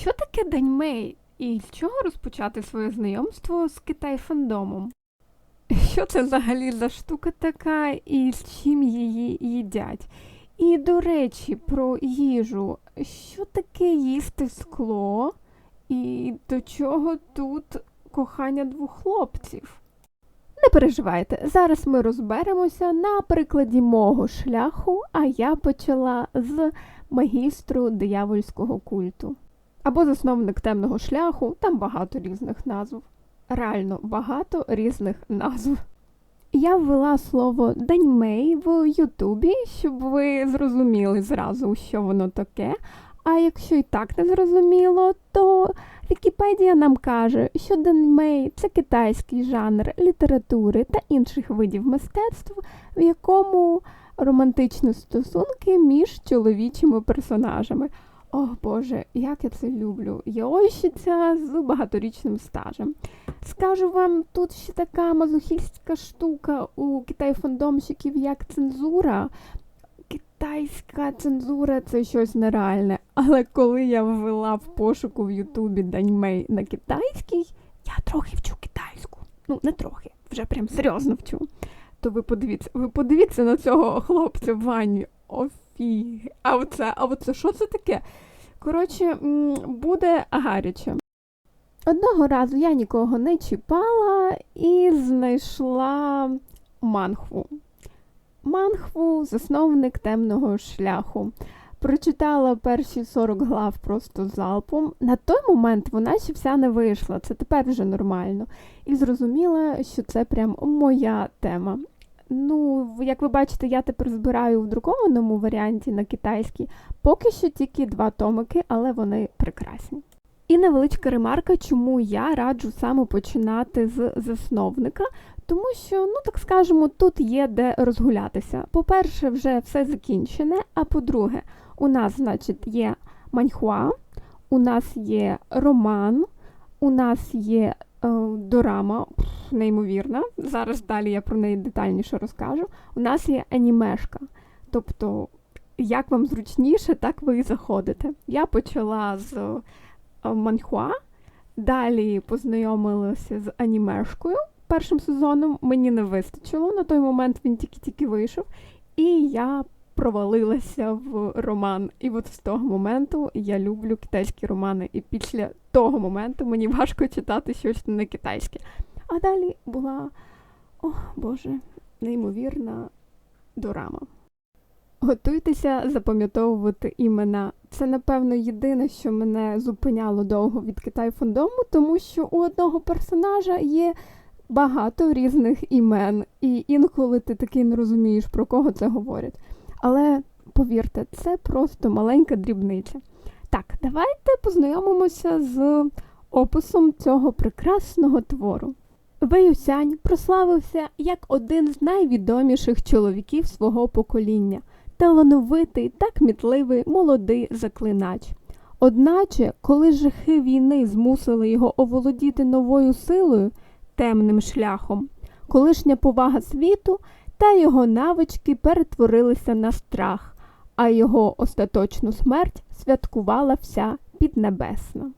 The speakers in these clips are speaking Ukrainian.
Що таке Даньмей? І з чого розпочати своє знайомство з Китай-фандомом? Що це взагалі за штука така і з чим її їдять? І, до речі, про їжу. Що таке їсти скло? І до чого тут кохання двох хлопців? Не переживайте, зараз ми розберемося на прикладі мого шляху, а я почала з магістру диявольського культу. Або засновник темного шляху, там багато різних назв. Реально багато різних назв. Я ввела слово Даньмей в Ютубі, щоб ви зрозуміли зразу, що воно таке. А якщо і так не зрозуміло, то Вікіпедія нам каже, що Даньмей це китайський жанр літератури та інших видів мистецтв, в якому романтичні стосунки між чоловічими персонажами. О Боже, як я це люблю. Яойщиця з багаторічним стажем. Скажу вам, тут ще така мазохістська штука у китай-фандомщиків, як цензура. Китайська цензура це щось нереальне. Але коли я ввела в пошуку в Ютубі Даньмей на китайський, я трохи вчу китайську. Ну, не трохи, вже прям серйозно вчу. То ви подивіться, ви подивіться на цього хлопця в ванні. Офіг. А оце, а оце що це таке? Коротше, буде гаряче. Одного разу я нікого не чіпала і знайшла манхву. Манхву засновник темного шляху. Прочитала перші 40 глав просто залпом. На той момент вона ще вся не вийшла, це тепер вже нормально. І зрозуміла, що це прям моя тема. Ну, як ви бачите, я тепер збираю в друкованому варіанті на китайській. Поки що тільки два томики, але вони прекрасні. І невеличка ремарка, чому я раджу саме починати з засновника, тому що, ну так скажемо, тут є де розгулятися. По-перше, вже все закінчене. А по-друге, у нас, значить, є маньхуа, у нас є роман, у нас є дорама, неймовірна. Зараз далі я про неї детальніше розкажу. У нас є анімешка. Тобто, як вам зручніше, так ви і заходите. Я почала з е, маньхуа, далі познайомилася з анімешкою першим сезоном. Мені не вистачило. На той момент він тільки-тільки вийшов. І я провалилася в роман. І от з того моменту я люблю китайські романи. І після того моменту мені важко читати щось не китайське. А далі була, о Боже, неймовірна дорама. Готуйтеся запам'ятовувати імена. Це, напевно, єдине, що мене зупиняло довго від Китай фандому, тому що у одного персонажа є багато різних імен, і інколи ти таки не розумієш, про кого це говорять. Але повірте, це просто маленька дрібниця. Так, давайте познайомимося з описом цього прекрасного твору. Веюсянь прославився як один з найвідоміших чоловіків свого покоління, талановитий та кмітливий молодий заклинач. Одначе, коли жахи війни змусили його оволодіти новою силою, темним шляхом, колишня повага світу та його навички перетворилися на страх, а його остаточну смерть святкувала вся піднебесна.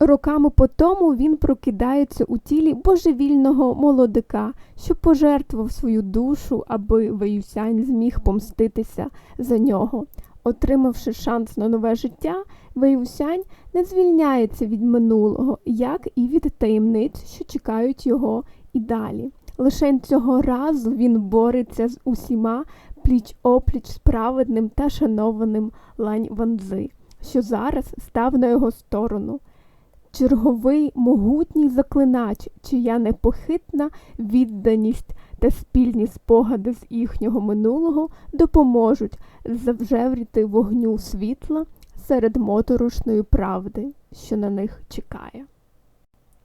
Роками по тому він прокидається у тілі божевільного молодика, що пожертвував свою душу, аби Веюсянь зміг помститися за нього. Отримавши шанс на нове життя, Веюсянь не звільняється від минулого, як і від таємниць, що чекають його і далі. Лише цього разу він бореться з усіма пліч опліч справедним та шанованим лань Ванзи, що зараз став на його сторону. Черговий могутній заклинач, чия непохитна відданість та спільні спогади з їхнього минулого допоможуть завжевріти вогню світла серед моторошної правди, що на них чекає.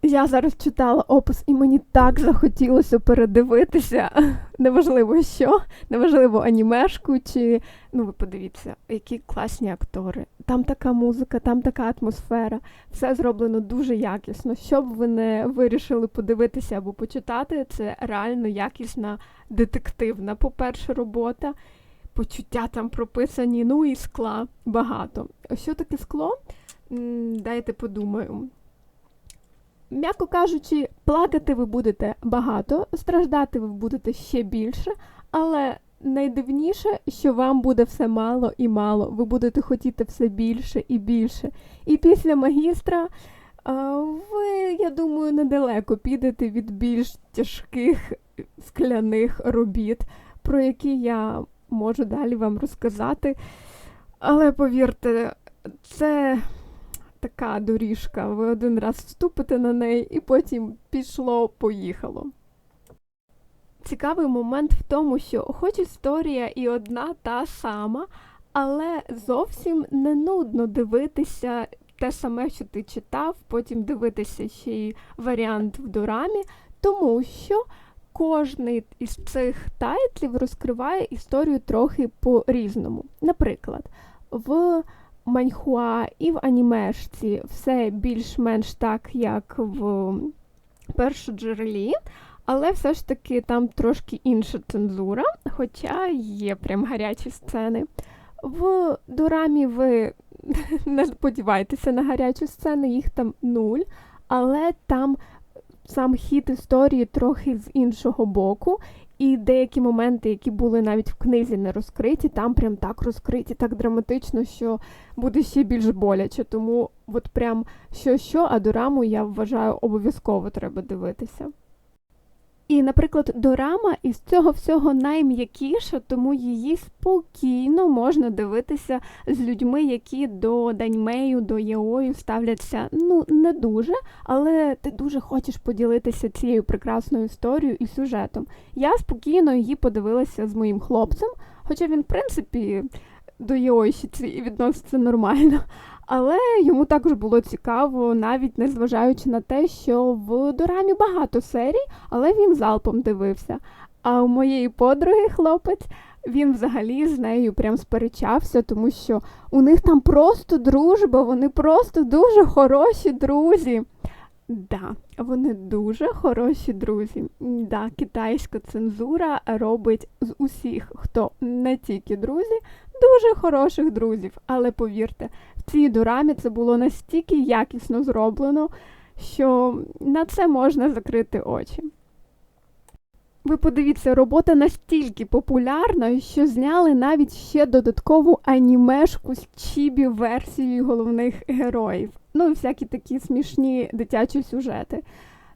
Я зараз читала опис, і мені так захотілося передивитися. Неважливо що, неважливо анімешку, чи ну ви подивіться, які класні актори. Там така музика, там така атмосфера. Все зроблено дуже якісно. Що б ви не вирішили подивитися або почитати, це реально якісна детективна, по-перше, робота. Почуття там прописані, ну і скла багато. Що таке скло? Дайте подумаю. М'яко кажучи, плакати ви будете багато, страждати ви будете ще більше, але найдивніше, що вам буде все мало і мало. Ви будете хотіти все більше і більше. І після магістра ви, я думаю, недалеко підете від більш тяжких скляних робіт, про які я можу далі вам розказати. Але повірте, це така доріжка. Ви один раз вступите на неї і потім пішло, поїхало. Цікавий момент в тому, що хоч історія і одна та сама, але зовсім не нудно дивитися те саме, що ти читав, потім дивитися ще й варіант в дорамі, тому що кожний із цих тайтлів розкриває історію трохи по-різному. Наприклад, в маньхуа і в анімешці все більш-менш так, як в першоджерелі, але все ж таки там трошки інша цензура, хоча є прям гарячі сцени. В дорамі ви не сподівайтеся на гарячі сцени, їх там нуль, але там сам хід історії трохи з іншого боку, і деякі моменти, які були навіть в книзі не розкриті, там прям так розкриті, так драматично, що буде ще більш боляче. Тому от прям що-що, а дораму я вважаю обов'язково треба дивитися. І, наприклад, дорама із цього всього найм'якіша, тому її спокійно можна дивитися з людьми, які до даньмею, до яою ставляться ну не дуже, але ти дуже хочеш поділитися цією прекрасною історією і сюжетом. Я спокійно її подивилася з моїм хлопцем, хоча він, в принципі, до Яойщиці відноситься нормально. Але йому також було цікаво, навіть незважаючи на те, що в дорамі багато серій, але він залпом дивився. А у моєї подруги хлопець він взагалі з нею прям сперечався, тому що у них там просто дружба, вони просто дуже хороші друзі. Да, вони дуже хороші друзі. Да, Китайська цензура робить з усіх, хто не тільки друзі, дуже хороших друзів. Але повірте, в цій дорамі це було настільки якісно зроблено, що на це можна закрити очі. Ви подивіться, робота настільки популярна, що зняли навіть ще додаткову анімешку з чібі версією головних героїв. Ну і всякі такі смішні дитячі сюжети.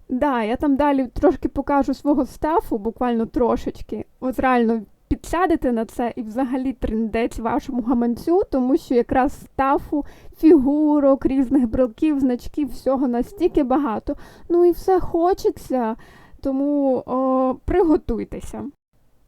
Да, я там далі трошки покажу свого стафу, буквально трошечки. От реально підсядете на це і взагалі трендець вашому гаманцю, тому що якраз стафу, фігурок, різних брелків, значків, всього настільки багато. Ну і все хочеться, тому о, приготуйтеся.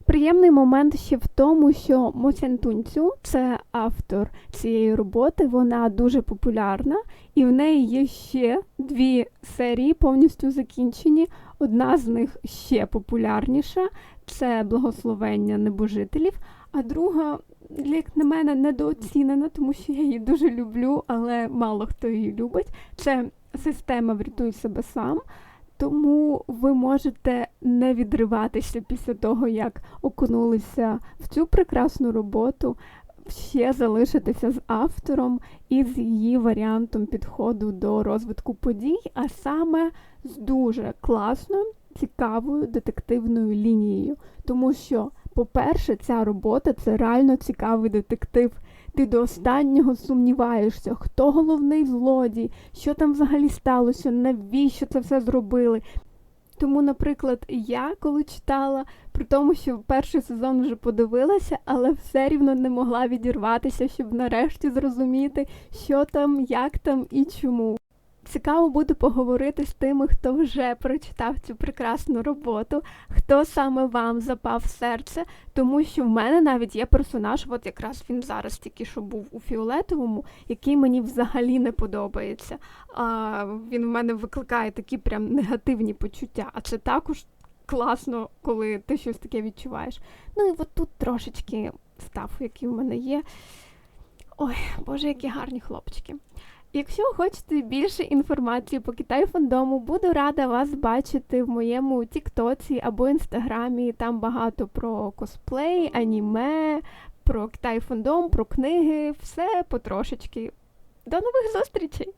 Приємний момент ще в тому, що Моцян Тунцю, це автор цієї роботи, вона дуже популярна, і в неї є ще дві серії повністю закінчені. Одна з них ще популярніша це благословення небожителів, а друга, як на мене, недооцінена, тому що я її дуже люблю, але мало хто її любить. Це система Врятуй себе сам. Тому ви можете не відриватися після того, як окунулися в цю прекрасну роботу, ще залишитися з автором і з її варіантом підходу до розвитку подій, а саме з дуже класною, цікавою детективною лінією. Тому що, по-перше, ця робота це реально цікавий детектив. Ти до останнього сумніваєшся, хто головний злодій, що там взагалі сталося, навіщо це все зробили. Тому, наприклад, я коли читала, при тому, що перший сезон вже подивилася, але все рівно не могла відірватися, щоб нарешті зрозуміти, що там, як там і чому. Цікаво буде поговорити з тими, хто вже прочитав цю прекрасну роботу, хто саме вам запав в серце, тому що в мене навіть є персонаж, от якраз він зараз тільки що був у фіолетовому, який мені взагалі не подобається. А, Він в мене викликає такі прям негативні почуття, а це також класно, коли ти щось таке відчуваєш. Ну і от тут трошечки став, який в мене є. Ой, боже, які гарні хлопчики. Якщо хочете більше інформації по Китай фандому, буду рада вас бачити в моєму Тіктоці або Інстаграмі. Там багато про косплей, аніме, про Китай фандом, про книги, все потрошечки. До нових зустрічей!